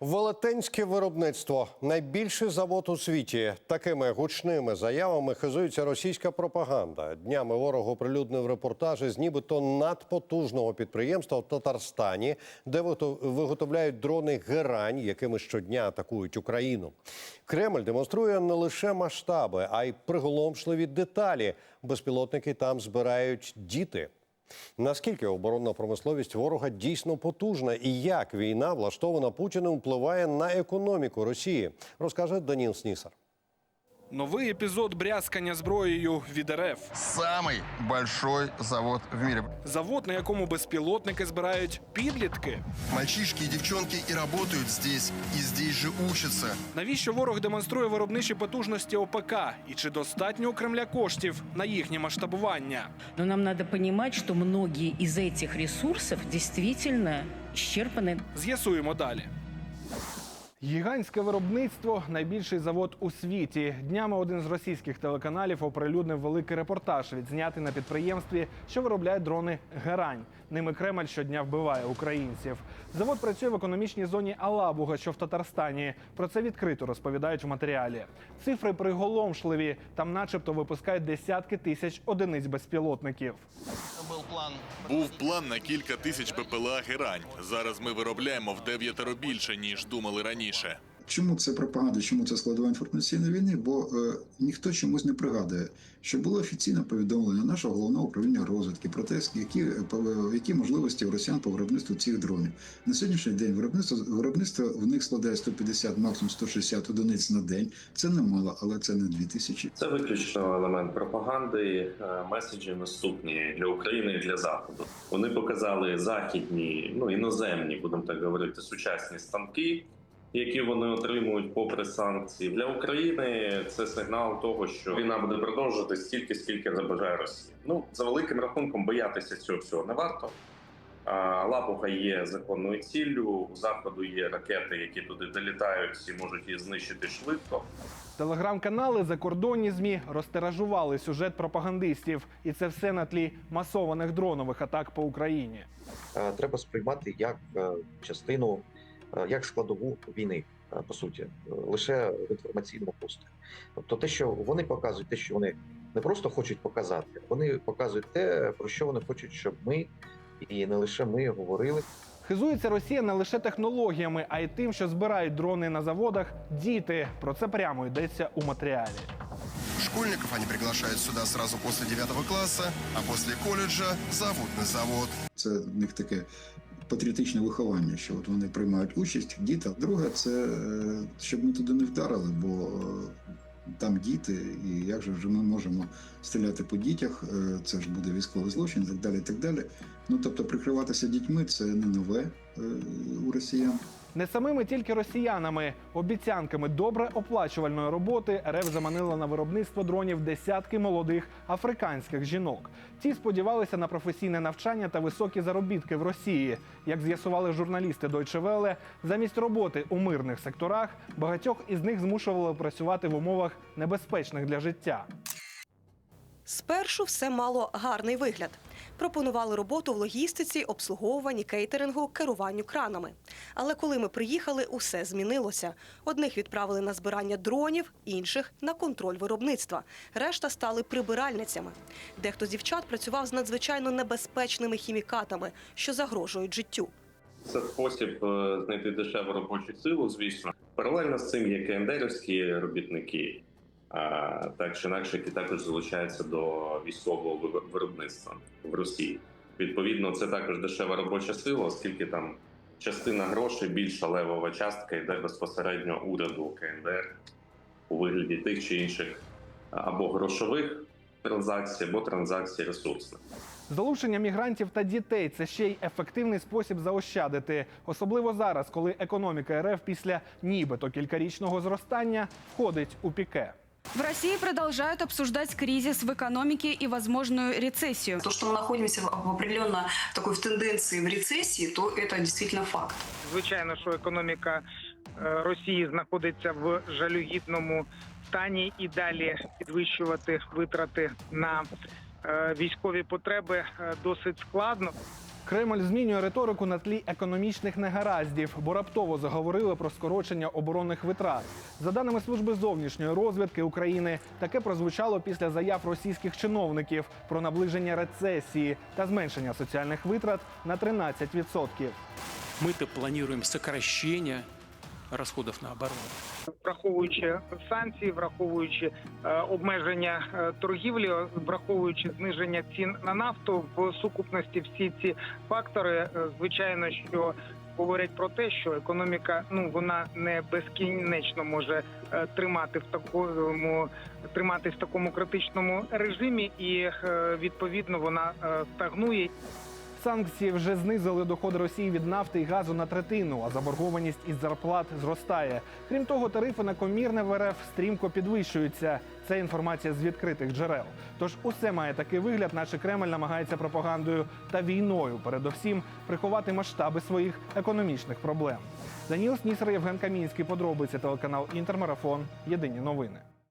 Велетенське виробництво найбільший завод у світі. Такими гучними заявами хизується російська пропаганда. Днями ворог оприлюднив репортажі з нібито надпотужного підприємства в Татарстані, де виготов- виготовляють дрони герань, якими щодня атакують Україну. Кремль демонструє не лише масштаби, а й приголомшливі деталі. Безпілотники там збирають діти. Наскільки оборонна промисловість ворога дійсно потужна і як війна, влаштована Путіним, впливає на економіку Росії, розкаже Даніл Снісар. Новий епізод брязкання зброєю від РФ. Самый большой завод в мире. Завод, на якому безпілотники збирають підлітки. Мальчишки и девчонки и работают здесь, и здесь же учатся. Навіщо ворог демонструє виробничі потужності ОПК? І чи достатньо у Кремля коштів на їхнє масштабування? Но нам надо понимать, что многие из этих ресурсов действительно исчерпаны З'ясуємо далі. Гігантське виробництво найбільший завод у світі. Днями один з російських телеканалів оприлюднив великий репортаж, відзнятий на підприємстві, що виробляє дрони Герань. Ними Кремль щодня вбиває українців. Завод працює в економічній зоні Алабуга, що в Татарстані. Про це відкрито розповідають в матеріалі. Цифри приголомшливі. Там, начебто, випускають десятки тисяч одиниць безпілотників. Був план на кілька тисяч БПЛА «Герань». Зараз ми виробляємо в дев'ятеро більше, ніж думали раніше. Чому це пропаганда? Чому це складова інформаційної війни? Бо е, ніхто чомусь не пригадує, що було офіційне повідомлення нашого головного управління розвідки про те, які, е, які можливості у росіян по виробництву цих дронів. На сьогоднішній день виробництво виробництво в них складає 150, максимум 160 одиниць на день. Це немало, але це не 2000. Це виключно елемент пропаганди. Е, Меседжі наступні для України і для заходу. Вони показали західні, ну іноземні, будемо так говорити, сучасні станки, які вони отримують попри санкції. Для України це сигнал того, що війна буде продовжуватися стільки, скільки забажає Росія. Ну за великим рахунком боятися цього всього не варто. А, Лапуха є законною ціллю. У заходу є ракети, які туди долітають і можуть її знищити швидко. Телеграм-канали закордонні змі розтиражували сюжет пропагандистів, і це все на тлі масованих дронових атак по Україні. е, треба сприймати як е, частину, як складову війни, е, по суті, е, лише в інформаційному просторі. Тобто, те, що вони показують, те, що вони не просто хочуть показати, вони показують те, про що вони хочуть, щоб ми і не лише ми говорили. Хизується Росія не лише технологіями, а й тим, що збирають дрони на заводах діти. Про це прямо йдеться у матеріалі. Школьников они приглашают сюда сразу после 9 класса, а после колледжа зовут на завод. Це в них таке патріотичне виховання, що от вони приймають участь, діти. Друге, це е, щоб ми туди не вдарили, бо е, там діти, і як же ми можемо стріляти по дітях, е, це ж буде військовий злочин, і так далі. і так далі. Ну тобто прикриватися дітьми це не нове у росіян. Не самими тільки росіянами, обіцянками добре оплачувальної роботи РФ заманила на виробництво дронів десятки молодих африканських жінок. Ті сподівалися на професійне навчання та високі заробітки в Росії. Як з'ясували журналісти Deutsche Welle, замість роботи у мирних секторах багатьох із них змушували працювати в умовах небезпечних для життя. Спершу все мало гарний вигляд. Пропонували роботу в логістиці, обслуговуванні, кейтерингу, керуванню кранами. Але коли ми приїхали, усе змінилося. Одних відправили на збирання дронів, інших на контроль виробництва. Решта стали прибиральницями. Дехто з дівчат працював з надзвичайно небезпечними хімікатами, що загрожують життю. Це спосіб е, знайти дешеву робочу силу, звісно. Паралельно з цим є КНДРівські робітники, так чи інакше, які також залучаються до військового виробництва в Росії. Відповідно, це також дешева робоча сила, оскільки там частина грошей, більша левова частка йде безпосередньо уряду КНДР у вигляді тих чи інших або грошових транзакцій, або транзакцій ресурсних. Залучення мігрантів та дітей це ще й ефективний спосіб заощадити, особливо зараз, коли економіка РФ після нібито кількарічного зростання входить у піке. В России продолжают обсуждать кризис в экономике и возможную рецессию. То, что мы находимся в в определенно такой в тенденции в рецессии, то это действительно факт. Звичайно, що економіка е, Росії знаходиться в жалюгідному стані і далі підвищувати витрати на е, військові потреби е, досить складно. Кремль змінює риторику на тлі економічних негараздів, бо раптово заговорили про скорочення оборонних витрат. За даними служби зовнішньої розвідки України, таке прозвучало після заяв російських чиновників про наближення рецесії та зменшення соціальних витрат на 13%. Ми то плануємо сокращение расходов на оборону. враховуючи санкції, враховуючи е, обмеження е, торгівлі, враховуючи зниження цін на нафту в сукупності всі ці фактори, е, звичайно, що говорять про те, що економіка ну вона не безкінечно може тримати в такому триматись в такому критичному режимі, і відповідно вона стагнує. Санкції вже знизили доходи Росії від нафти і газу на третину, а заборгованість із зарплат зростає. Крім того, тарифи на комірне в РФ стрімко підвищуються. Це інформація з відкритих джерел. Тож усе має такий вигляд, наче Кремль намагається пропагандою та війною, передовсім приховати масштаби своїх економічних проблем. Даніл Снісер, Євген Камінський, подробиці телеканал Інтермарафон. Єдині новини.